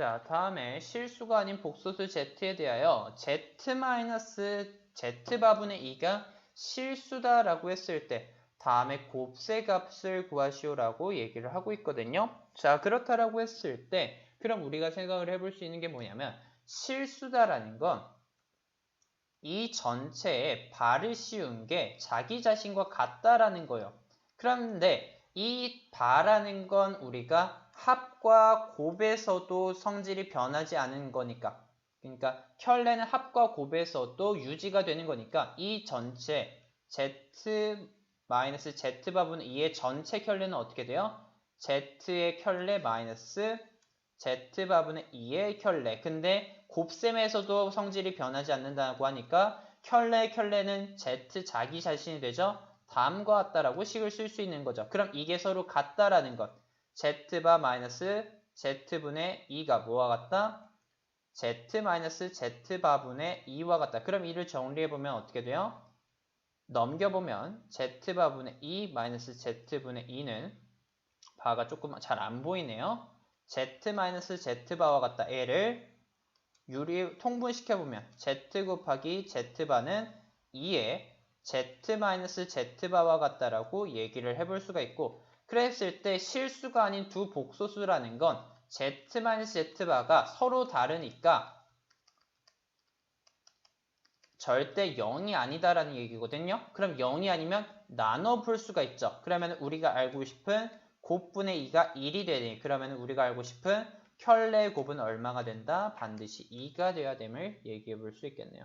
자, 다음에 실수가 아닌 복소수 z에 대하여 z-z바분의 2가 실수다라고 했을 때 다음에 곱셈 값을 구하시오라고 얘기를 하고 있거든요. 자, 그렇다라고 했을 때 그럼 우리가 생각을 해볼 수 있는 게 뭐냐면 실수다라는 건 이 전체에 발을 씌운 게 자기 자신과 같다라는 거예요. 그런데 이 바라는 건 우리가 합과 곱에서도 성질이 변하지 않은 거니까 그러니까 켤레는 합과 곱에서도 유지가 되는 거니까 이 전체 z 마이너스 z바분의 2의 전체 켤레는 어떻게 돼요? z의 켤레 마이너스 z바 분의 2의 켤레 근데 곱셈에서도 성질이 변하지 않는다고 하니까 켤레 켤레는 z 자기 자신이 되죠? 다음과 같다라고 식을 쓸 수 있는 거죠. 그럼 이게 서로 같다라는 것. Z바 마이너스 z분의 2가 뭐와 같다? z 마이너스 z바분의 2와 같다. 그럼 이를 정리해보면 어떻게 돼요? 넘겨보면 z바분의 2 마이너스 z분의 2는 바가 조금 잘 안 보이네요. z 마이너스 z바와 같다. 얘를 유리 통분시켜보면 z 곱하기 z바는 2에 z-z바와 같다라고 얘기를 해볼 수가 있고 그랬을 때 실수가 아닌 두 복소수라는 건 z-z바가 서로 다르니까 절대 0이 아니다라는 얘기거든요. 그럼 0이 아니면 나눠 볼 수가 있죠. 그러면 우리가 알고 싶은 곱분의 2가 1이 되니 그러면 우리가 알고 싶은 켤레 곱은 얼마가 된다? 반드시 2가 돼야 됨을 얘기해 볼 수 있겠네요.